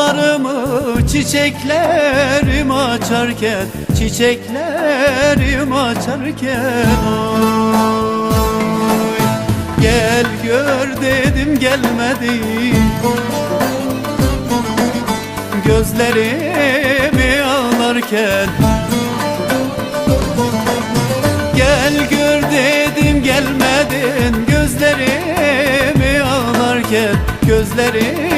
Kollarımı çiçeklerim açarken Çiçeklerim açarken oy. Gel gör dedim gelmedin Gözlerimi ağlarken Gel gör dedim gelmedin Gözlerimi ağlarken Gözlerimi